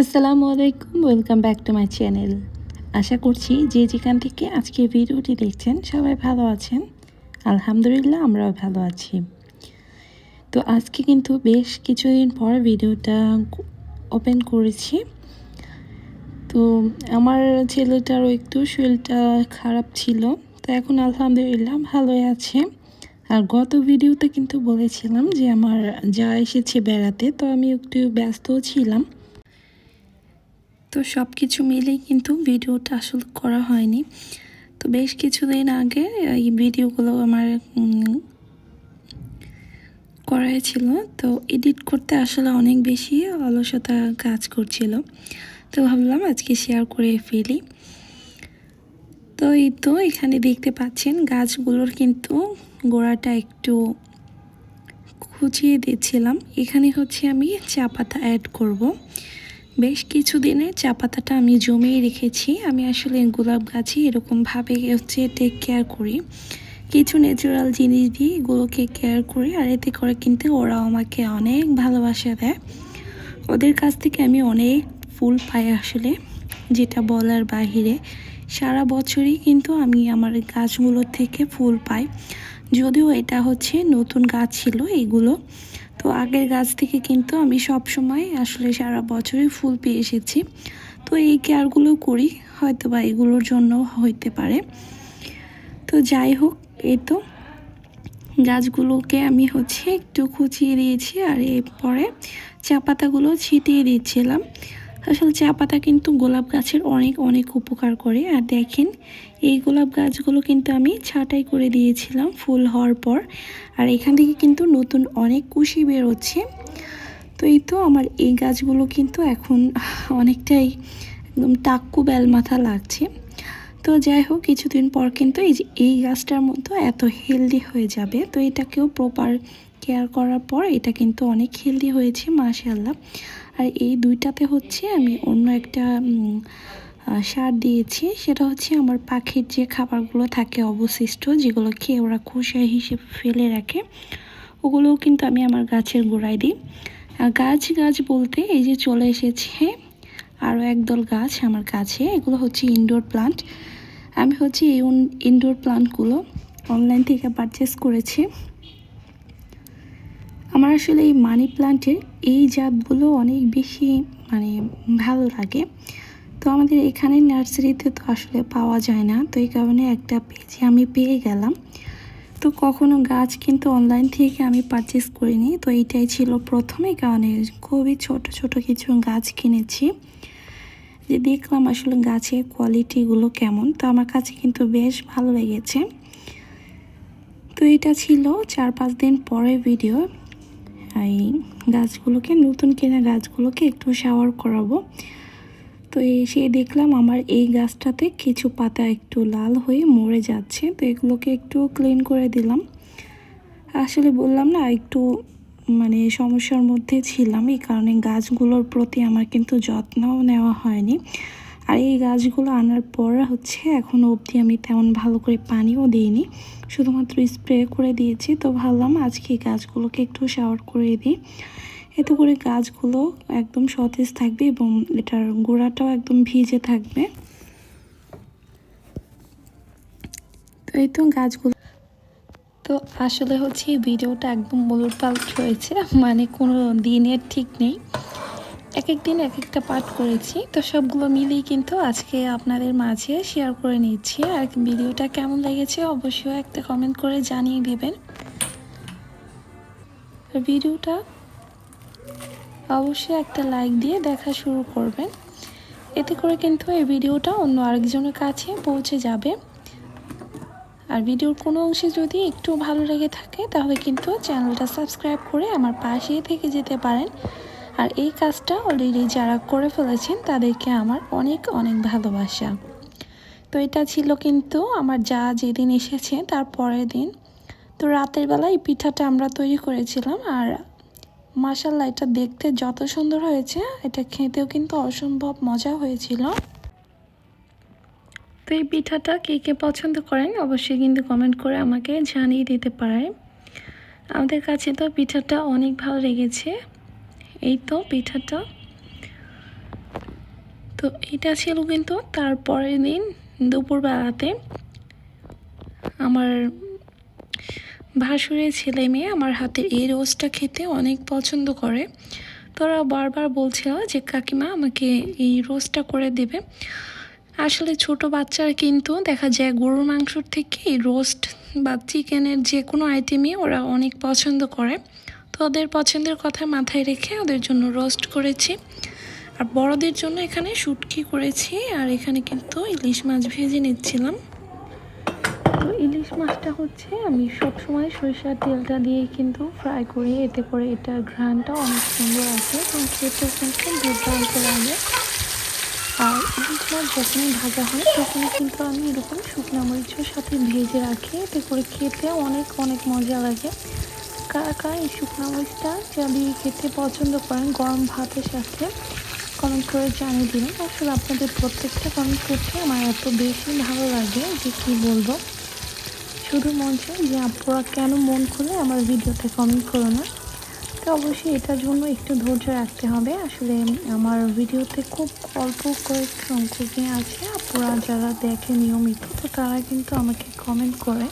আসসালামু আলাইকুম welcome back to my channel আশা করছি যে যেখান থেকে আজকে ভিডিওটি দেখছেন সবাই ভালো আছেন। আলহামদুলিল্লাহ, আমরাও ভালো আছি। তো আজকে কিন্তু বেশ কিছুদিন পর ভিডিওটা ওপেন করেছি। তো আমার ছেলেটারও একটু শরীরটা খারাপ ছিল, তো এখন আলহামদুলিল্লাহ ভালোই আছে। আর গত ভিডিওতে কিন্তু বলেছিলাম যে আমার যা এসেছে বেড়াতে, তো আমি একটু ব্যস্তও ছিলাম। তো সব কিছু মিলেই কিন্তু ভিডিওটা আসলে করা হয়নি। তো বেশ কিছুদিন আগে এই ভিডিওগুলো আমার করা ছিল। তো এডিট করতে আসলে অনেক বেশি অলসতা কাজ করছিল। তো ভাবলাম আজকে শেয়ার করে ফেলি। তো এই তো এখানে দেখতে পাচ্ছেন গাছগুলোর কিন্তু গোড়াটা একটু খুঁচিয়ে দিচ্ছিলাম। এখানে হচ্ছে আমি চা পাতা অ্যাড করব। বেশ কিছু দিনের চা পাতাটা আমি জমিয়ে রেখেছি। আমি আসলে গোলাপ গাছই এরকমভাবে হচ্ছে টেক কেয়ার করি। কিছু ন্যাচারাল জিনিস দিয়ে এগুলোকে কেয়ার করি আর এতে করে কিন্তু ওরা আমাকে অনেক ভালোবাসা দেয়। ওদের কাছ থেকে আমি অনেক ফুল পাই আসলে, যেটা বলার বাহিরে। সারা বছরই কিন্তু আমি আমার গাছগুলোর থেকে ফুল পাই। যদিও এটা হচ্ছে নতুন গাছ ছিল এইগুলো তো আগের গাছ থেকে কিন্তু আমি সব সময় আসলে সারা বছরই ফুল পেয়ে এসেছি। তো এই কেয়ারগুলো করি হয়তো বা এগুলোর জন্য হইতে পারে। তো যাই হোক, এই তো। গাছগুলোকে আমি হচ্ছে একটু খুঁচিয়ে দিয়েছি আর এরপরে চা পাতাগুলো ছিটিয়ে দিচ্ছিলাম। আসলে চা পাতা কিন্তু গোলাপ গাছের অনেক অনেক উপকার করে। আর দেখেন, এই গোলাপ গাছগুলো কিন্তু আমি ছাটাই করে দিয়েছিলাম ফুল হওয়ার পর। আর এখান থেকে কিন্তু নতুন অনেক কুশি বেরোচ্ছে। তো এই তো আমার এই গাছগুলো কিন্তু এখন অনেকটাই একদম টাক্কু বেল মাথা লাগছে। তো যাই হোক, কিছুদিন পর কিন্তু এই যে এই গাছটার মতো এত হেলদি হয়ে যাবে। তো এটাকেও প্রপার কেয়ার করার পর এটা কিন্তু অনেক হেলদি হয়েছে মাশাল্লাহ আর এই দুইটাতে হচ্ছে আমি অন্য একটা সার দিয়েছি। সেটা হচ্ছে আমার পাখির যে খাবারগুলো থাকে অবশিষ্ট, যেগুলো খেয়ে ওরা খোসা হিসেবে ফেলে রাখে, ওগুলোও কিন্তু আমি আমার গাছের গোড়ায় দিই। গাছ গাছ বলতে এই যে চলে এসেছে, আরও একদল গাছ আমার কাছে, এগুলো হচ্ছে ইনডোর প্লান্ট আমি হচ্ছে এই ইনডোর প্লান্টগুলো অনলাইন থেকে পারচেস করেছি। আমার আসলে এই মানি প্লান্টের এই জাতগুলো অনেক বেশি মানে ভালো লাগে। তো আমাদের এখানে নার্সারিতে তো আসলে পাওয়া যায় না, তো এই কারণে একটা পেজে আমি পেয়ে গেলাম। তো কখনো গাছ কিন্তু অনলাইন থেকে আমি পারচেস করিনি, তো এইটাই ছিল প্রথমে। কারণে খুবই ছোট ছোট কিছু গাছ কিনেছি। যে দেখলাম আসলে গাছের কোয়ালিটিগুলো কেমন, তো আমার কাছে কিন্তু বেশ ভালো লেগেছে। তো এটা ছিল চার পাঁচ দিন পরে ভিডিও গাছগুলোকে, নতুন কেনা গাছগুলোকে একটু শাওয়ার করাবো। তো এসে দেখলাম আমার এই গাছটাতে কিছু পাতা একটু লাল হয়ে মরে যাচ্ছে। তো এগুলোকে একটু ক্লিন করে দিলাম। আসলে বললাম না, একটু মানে সমস্যার মধ্যে ছিলাম। এই কারণে গাছগুলোর প্রতি আমার কিন্তু যত্নও নেওয়া হয়নি। আর এই গাছগুলো আনার পর হচ্ছে এখনও অবধি আমি তেমন ভালো করে পানিও দিইনি। শুধুমাত্র স্প্রে করে দিয়েছি, তো ভাবলাম আজকে এই গাছগুলোকে একটু শাওয়ার করে দিই। এতে করে গাছগুলো একদম সতেজ থাকবে এবং এটার গোড়াটাও একদম ভিজে থাকবে। তো এই তো গাছগুলো। তো আসলে হচ্ছে এই ভিডিওটা একদম মলুর পাল্ট হয়েছে মানে কোনো দিনের ঠিক নেই। এক এক দিন এক একটা পাঠ করেছি। তো সবগুলো মিলেই কিন্তু আজকে আপনাদের মাঝে শেয়ার করে নিচ্ছি। আর ভিডিওটা কেমন লেগেছে অবশ্যই একটা কমেন্ট করে জানিয়ে দেবেন। ভিডিওটা অবশ্যই একটা লাইক দিয়ে দেখা শুরু করবেন। এতে করে কিন্তু এই ভিডিওটা অন্য আরেকজনের কাছে পৌঁছে যাবে। আর ভিডিওর কোনো অংশে যদি একটু ভালো লেগে থাকে, তাহলে কিন্তু চ্যানেলটা সাবস্ক্রাইব করে আমার পাশে থেকে যেতে পারেন। আর এই কাজটা অলরেডি যারা করে ফেলেছেন, তাদেরকে আমার অনেক অনেক ভালোবাসা। তো এটা ছিল কিন্তু আমার যা যেদিন এসেছে, তার পরের দিন। তো রাতের বেলা এই পিঠাটা আমরা তৈরি করেছিলাম আর মাসাল্লাহ এটা দেখতে যত সুন্দর হয়েছে, এটা খেতেও কিন্তু অসম্ভব মজা হয়েছিল। তো এই পিঠাটা কে কে পছন্দ করেন, অবশ্যই কিন্তু কমেন্ট করে আমাকে জানিয়ে দিতে পারে আমাদের কাছে তো পিঠাটা অনেক ভালো লেগেছে। এই তো পিঠাটা। তো এটা ছিল কিন্তু তারপরের দিন দুপুরবেলাতে আমার ভাসুরের ছেলে মেয়ে আমার হাতের এই রোস্টটা খেতে অনেক পছন্দ করে। তোরা বারবার বলছিল যে, কাকিমা, আমাকে এই রোস্টটা করে দেবে। আসলে ছোট বাচ্চার কিন্তু দেখা যায় গরুর মাংসর থেকে এই রোস্ট বা চিকেনের যে কোনো আইটেমই ওরা অনেক পছন্দ করে। তো ওদের পছন্দের কথা মাথায় রেখে ওদের জন্য রোস্ট করেছি। আর বড়দের জন্য এখানে শুটকি করেছি আর এখানে কিন্তু ইলিশ মাছ ভেজে নিচ্ছিলাম। তো ইলিশ মাছটা হচ্ছে আমি সব সময় সরিষার তেলটা দিয়ে কিন্তু ফ্রাই করি, এতে করে এটার ঘ্রাণটা অনেক সুন্দর আছে এবং খেতেও কিন্তু দুর্দান্ত লাগে। আর ইলিশ মাছ যখনই ভাজা হয়, তখনই কিন্তু আমি এরকম শুকনো মরিচের সাথে ভেজে রাখি, এতে করে খেতে অনেক অনেক মজা লাগে। কারা কারা এই শুকনো মরিচটা দিয়ে খেতে পছন্দ করেন, গরম ভাতের সাথে কমেন্ট করে জানিয়ে দিন আসলে আপনাদের প্রত্যেকটা কমেন্ট করতে আমার এত বেশি ভালো লাগে যে কী বলব। শুধু মন চাই যে আপনারা কেন মন খুলে আমার ভিডিওতে কমেন্ট করো না। তো অবশ্যই এটার জন্য একটু ধৈর্য রাখতে হবে। আসলে আমার ভিডিওতে খুব অল্প কয়েক সংখ্যকই আছে। আপনারা যারা দেখে নিয়মিত, তো তারা কিন্তু আমাকে কমেন্ট করে।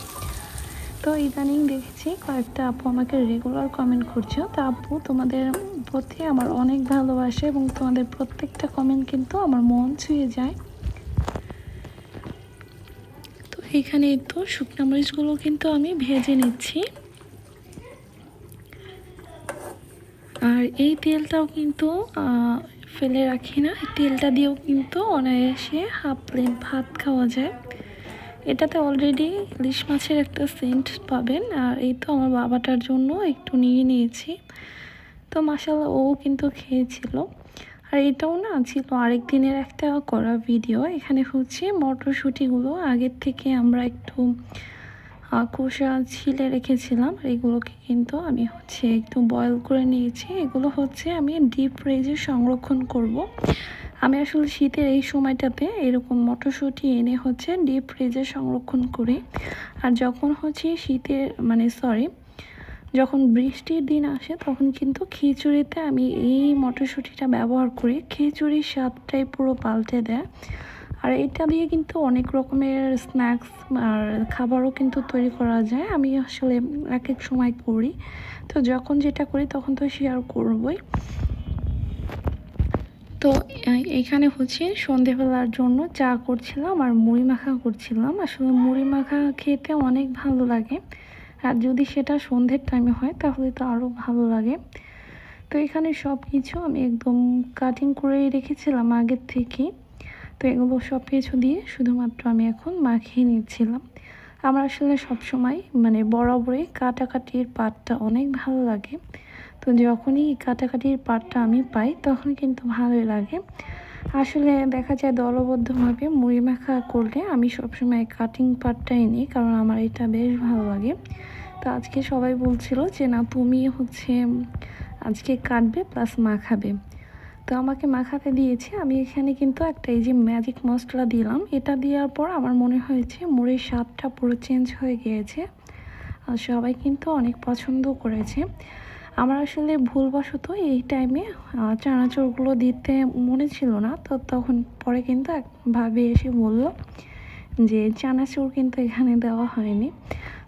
তো ইদানিং দেখেছি কয়েকটা আপু আমাকে রেগুলার কমেন্ট করছে। তো আপু, তোমাদের প্রতি আমার অনেক ভালোবাসে এবং তোমাদের প্রত্যেকটা কমেন্ট কিন্তু আমার মন ছুঁয়ে যায়। তো এখানে তো শুকনো মরিচগুলো কিন্তু আমি ভেজে নিচ্ছি। আর এই তেলটাও কিন্তু ফেলে রাখি না। তেলটা দিয়েও কিন্তু অনায়াসে হাফ প্লেট ভাত খাওয়া যায়। এটাতে অলরেডি ইলিশ মাছের একটা সেন্ট পাবেন, আর এই তো আমার বাবাটার জন্য একটু নিয়ে নিয়েছি। তো মাসাল্লাহ ও কিন্তু খেয়েছিল। আর এটাও না ছিল আরেক দিনের একটা করা ভিডিও এখানে হচ্ছে মটরশুঁটিগুলো আগের থেকে আমরা একটু খোসা ছিলে রেখেছিলাম, এগুলোকে কিন্তু আমি হচ্ছে একটু বয়েল করে নিয়েছি। এগুলো হচ্ছে আমি ডিপ ফ্রিজে সংরক্ষণ করব। আমি আসলে শীতের এই সময়টাতে এরকম মটরশুঁটি এনে হচ্ছে ডিপ ফ্রিজে সংরক্ষণ করি। আর যখন হচ্ছে শীতের মানে সরি যখন বৃষ্টির দিন আসে, তখন কিন্তু খিচুড়িতে আমি এই মটরশুঁটিটা ব্যবহার করি। খিচুড়ির স্বাদটাই পুরো পাল্টে দেয়। আর এটা দিয়ে কিন্তু অনেক রকমের স্ন্যাক্স আর খাবারও কিন্তু তৈরি করা যায়। আমি আসলে এক এক সময় করি। তো যখন যেটা করি, তখন তো শেয়ার করবই। তো এখানে হচ্ছে সন্ধেবেলার জন্য চা করছিলাম আর মুড়ি মাখা করছিলাম। আসলে মুড়ি মাখা খেতে অনেক ভালো লাগে। আর যদি সেটা সন্ধ্যের টাইমে হয়, তাহলে তো আরও ভালো লাগে। তো এখানে সব কিছু আমি একদম কাটিং করে রেখেছিলাম আগের থেকেই তো এগুলো সব কিছু দিয়ে শুধুমাত্র আমি এখন মাখিয়ে নিচ্ছিলাম। আমার আসলে সবসময় মানে বরাবরই কাটাকাটির পাটটা অনেক ভালো লাগে। তো যখনই কাটাকাটির পাটটা আমি পাই, তখন কিন্তু ভালোই লাগে। আসলে দেখা যায় দলবদ্ধভাবে মুড়ি মাখা করলে আমি সবসময় কাটিং পাটটাই নিই, কারণ আমার এটা বেশ ভালো লাগে। তো আজকে সবাই বলছিল যে, না, তুমি হচ্ছে আজকে কাটবে প্লাস মাখাবে। তো আমাকে মাখাতে দিয়েছে। আমি এখানে কিন্তু একটা এই যে ম্যাজিক মশলা দিলাম। এটা দেওয়ার পর আমার মনে হয়েছে মুড়ির স্বাদটা পুরো চেঞ্জ হয়ে গিয়েছে। আর সবাই কিন্তু অনেক পছন্দ করেছে। আমার আসলে ভুলবশত এই টাইমে চানাচোরগুলো দিতে মনে ছিল না। তো তখন পরে কিন্তু এক ভাবে এসে বলল যে, চানাচুর কিন্তু এখানে দেওয়া হয়নি।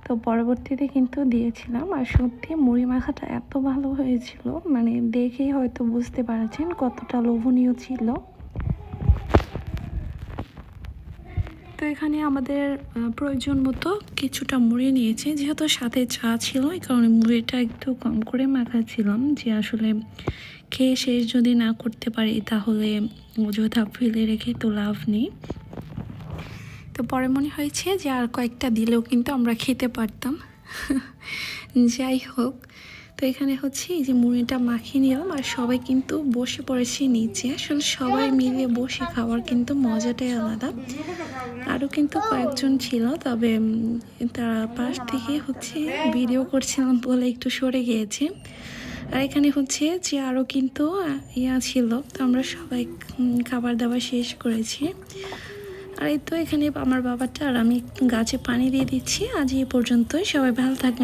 তো পরবর্তীতে কিন্তু দিয়েছিলাম। আর সত্যি মুড়ি মাখাটা এত ভালো হয়েছিল মানে দেখেই হয়তো বুঝতে পারছেন কতটা লোভনীয় ছিল। তো এখানে আমাদের প্রয়োজন মতো কিছুটা মুড়ি নিয়েছি। যেহেতু সাথে চা ছিল, এই কারণে মুড়িটা একটু কম করে মাখাচ্ছিলাম যে আসলে খেয়ে শেষ যদি না করতে পারি তাহলে অযথা ফেলে রেখে তো লাভ নেই। তো পরে মনে হয়েছে যে আর কয়েকটা দিলেও কিন্তু আমরা খেতে পারতাম। যাই হোক তো এখানে হচ্ছে এই যে মুড়িটা মাখিয়ে নিলাম আর সবাই কিন্তু বসে পড়েছে নিচে। আসলে সবাই মিলে বসে খাওয়ার কিন্তু মজাটাই আলাদা। আরও কিন্তু কয়েকজন ছিল, তবে তারা পাশ থেকে হচ্ছে ভিডিও করছিলাম বলে একটু সরে গিয়েছে। আর এখানে হচ্ছে যে আরও কিন্তু ইয়া ছিল, তো আমরা সবাই খাবার দাবার শেষ করেছি। আর এই তো এখানে আমার বাবাটা আর আমি গাছে পানি দিয়ে দিচ্ছি। আজ এই পর্যন্তই, সবাই ভালো থাকবেন।